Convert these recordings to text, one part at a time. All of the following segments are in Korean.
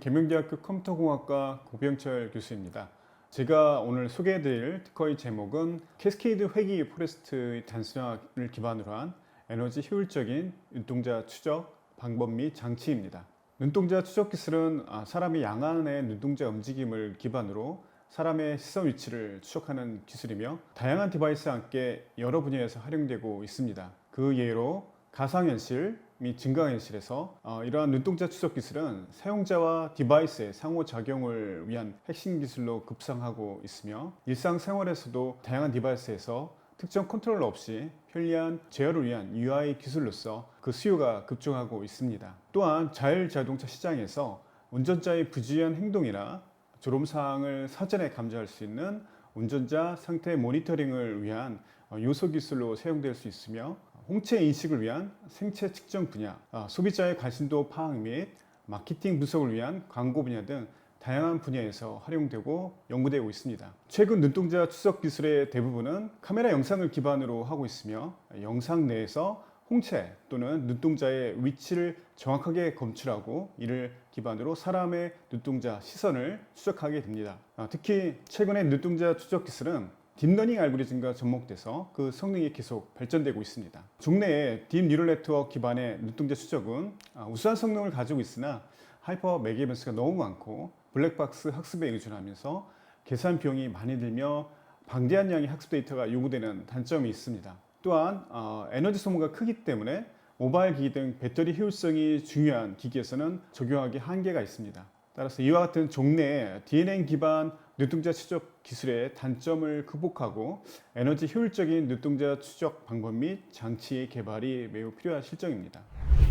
계명대학교 컴퓨터공학과 고병철 교수입니다. 제가 오늘 소개해드릴 특허의 제목은 캐스케이드 회기 포레스트의 단순화를 기반으로 한 에너지 효율적인 눈동자 추적 방법 및 장치입니다. 눈동자 추적 기술은 아, 사람이 양안의 눈동자 움직임을 기반으로 사람의 시선 위치를 추적하는 기술이며 다양한 디바이스와 함께 여러 분야에서 활용되고 있습니다. 그 예로 가상현실 및 증강현실에서 어, 이러한 눈동자 추적 기술은 사용자와 디바이스의 상호작용을 위한 핵심 기술로 급상하고 있으며 일상생활에서도 다양한 디바이스에서 특정 컨트롤러 없이 편리한 제어를 위한 UI 기술로서 그 수요가 급증하고 있습니다. 또한 자율자동차 시장에서 운전자의 부주의한 행동이나 졸음사항을 사전에 감지할 수 있는 운전자 상태 모니터링을 위한 어, 요소 기술로 사용될 수 있으며 홍채 인식을 위한 생체 측정 분야, 어, 소비자의 관심도 파악 및 마케팅 분석을 위한 광고 분야 등 다양한 분야에서 활용되고 연구되고 있습니다. 최근 눈동자 추적 기술의 대부분은 카메라 영상을 기반으로 하고 있으며 영상 내에서 홍채 또는 눈동자의 위치를 정확하게 검출하고 이를 기반으로 사람의 눈동자 시선을 추적하게 됩니다. 아, 특히 최근의 눈동자 추적 기술은 딥러닝 알고리즘과 접목돼서 그 성능이 계속 발전되고 있습니다. 국내의 딥 뉴럴 네트워크 기반의 눈동자 추적은 아, 우수한 성능을 가지고 있으나 하이퍼 매개변수가 너무 많고 블랙박스 학습에 의존하면서 계산 비용이 많이 들며 방대한 양의 학습 데이터가 요구되는 단점이 있습니다. 또한 어, 에너지 소모가 크기 때문에 모바일 기기 등 배터리 효율성이 중요한 기기에서는 적용하기 한계가 있습니다. 따라서 이와 같은 종래의 DNA 기반 눈동자 추적 기술의 단점을 극복하고 에너지 효율적인 눈동자 추적 방법 및 장치의 개발이 매우 필요한 실정입니다.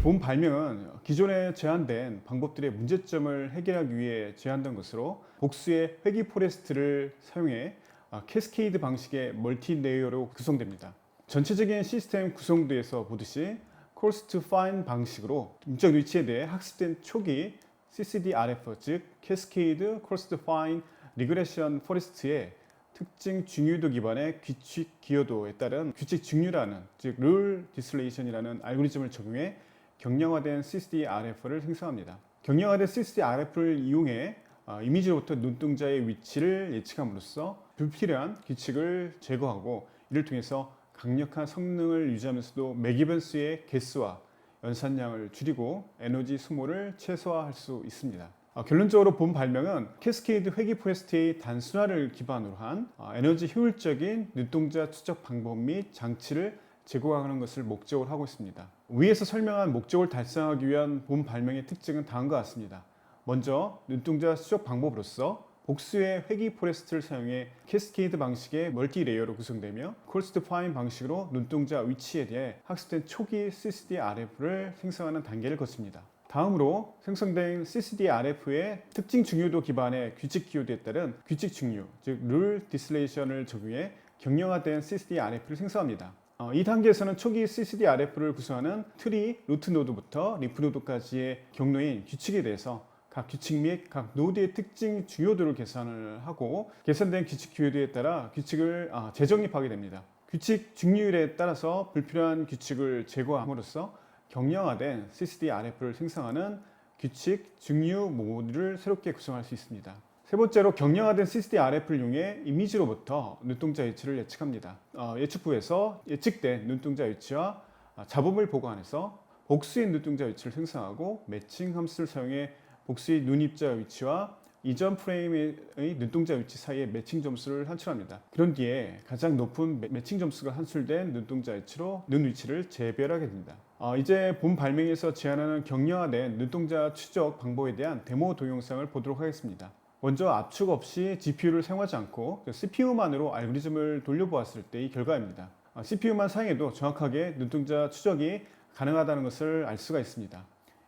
본 발명은 기존에 제한된 방법들의 문제점을 해결하기 위해 제안된 것으로 복수의 회기 포레스트를 사용해 아, 캐스케이드 방식의 멀티 레이어로 구성됩니다. 전체적인 시스템 구성도에서 보듯이 투 파인 방식으로 인적 위치에 대해 학습된 초기 CCDRF 즉 캐스케이드 투 파인 리그레션 포레스트의 특징 중요도 기반의 규칙 기여도에 따른 규칙 중류라는 즉 룰 디슬레이션이라는 알고리즘을 적용해 경량화된 CCDRF를 생성합니다. 경량화된 CCDRF를 이용해 어, 이미지로부터 눈동자의 위치를 예측함으로써 불필요한 규칙을 제거하고 이를 통해서 강력한 성능을 유지하면서도 매기변수의 개수와 연산량을 줄이고 에너지 소모를 최소화할 수 있습니다. 어, 결론적으로 본 발명은 캐스케이드 회기 포레스트의 단순화를 기반으로 한 어, 에너지 효율적인 눈동자 추적 방법 및 장치를 제공하는 것을 목적으로 하고 있습니다. 위에서 설명한 목적을 달성하기 위한 본 발명의 특징은 다음과 같습니다. 먼저 눈동자 추적 방법으로서 복수의 회기 포레스트를 사용해 캐스케이드 방식의 멀티 레이어로 구성되며 콜스트 파인 방식으로 눈동자 위치에 대해 학습된 초기 CCDRF를 생성하는 단계를 거칩니다. 다음으로 생성된 CCDRF의 특징 중요도 기반의 규칙 기여도에 따른 규칙 중요, 즉 룰 디슬레이션을 적용해 경량화된 CCDRF를 생성합니다. 어, 이 단계에서는 초기 CCDRF를 구성하는 트리, 루트 노드부터 리프 노드까지의 경로인 규칙에 대해서 각 규칙 및 각 노드의 특징 중요도를 계산을 하고 계산된 규칙 기여도에 따라 규칙을 아, 재정립하게 됩니다. 규칙 중류율에 따라서 불필요한 규칙을 제거함으로써 경량화된 CCDRF를 생성하는 규칙 중류 모듈을 새롭게 구성할 수 있습니다. 세 번째로 경량화된 CCDRF를 이용해 이미지로부터 눈동자 위치를 예측합니다. 어, 예측부에서 예측된 눈동자 위치와 아, 잡음을 보관해서 복수의 눈동자 위치를 생성하고 매칭 함수를 사용해 복수의 눈입자 위치와 이전 프레임의 눈동자 위치 사이의 매칭 점수를 산출합니다. 그런 뒤에 가장 높은 매- 매칭 점수가 산출된 눈동자 위치로 눈 위치를 재별하게 됩니다. 어, 이제 본 발명에서 제안하는 경량화된 눈동자 추적 방법에 대한 데모 동영상을 보도록 하겠습니다. 먼저 압축 없이 GPU를 사용하지 않고 CPU만으로 알고리즘을 돌려보았을 때의 결과입니다. CPU만 사용해도 정확하게 눈동자 추적이 가능하다는 것을 알 수가 있습니다.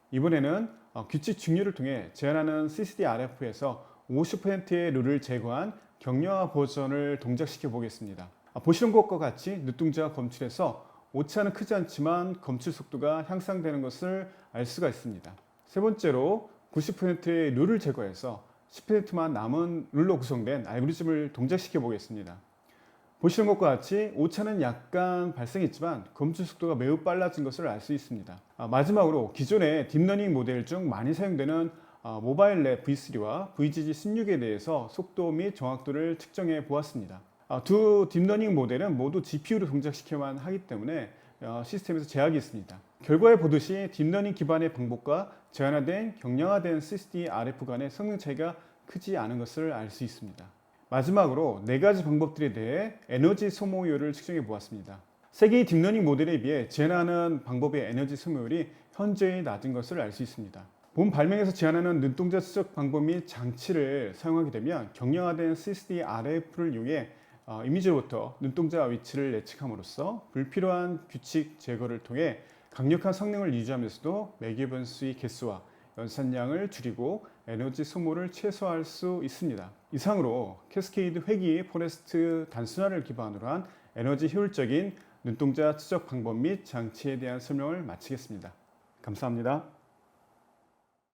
이번에는 어, 규칙 중류를 통해 제한하는 CCDRF에서 50%의 룰을 제거한 경량화 버전을 동작시켜 보겠습니다. 아, 보시는 것과 같이 눈동자가 검출해서 오차는 크지 않지만 검출 속도가 향상되는 것을 알 수가 있습니다. 세 번째로 90%의 룰을 제거해서 10%만 남은 룰로 구성된 알고리즘을 동작시켜 보겠습니다. 보시는 것과 같이 오차는 약간 발생했지만 검출 속도가 매우 빨라진 것을 알 수 있습니다. 아, 마지막으로 기존의 딥러닝 모델 중 많이 사용되는 아, 모바일 랩 V3와 VGG16에 대해서 속도 및 정확도를 측정해 보았습니다. 아, 두 딥러닝 모델은 모두 GPU를 동작시켜만 하기 때문에 어, 시스템에서 제약이 있습니다. 결과에 보듯이 딥러닝 기반의 방법과 제한화된 경량화된 SSD RF 간의 성능 차이가 크지 않은 것을 알 수 있습니다. 마지막으로 네 가지 방법들에 대해 에너지 소모율을 측정해 보았습니다. 세 개의 딥러닝 모델에 비해 제한하는 방법의 에너지 소모율이 현저히 낮은 것을 알 수 있습니다. 본 발명에서 제한하는 눈동자 추적 방법 및 장치를 사용하게 되면 경량화된 CSD RF를 이용해 어, 이미지로부터 눈동자 위치를 예측함으로써 불필요한 규칙 제거를 통해 강력한 성능을 유지하면서도 매개 변수의 개수와 연산량을 줄이고 에너지 소모를 최소화할 수 있습니다. 이상으로 캐스케이드 회기 포레스트 단순화를 기반으로 한 에너지 효율적인 눈동자 추적 방법 및 장치에 대한 설명을 마치겠습니다. 감사합니다.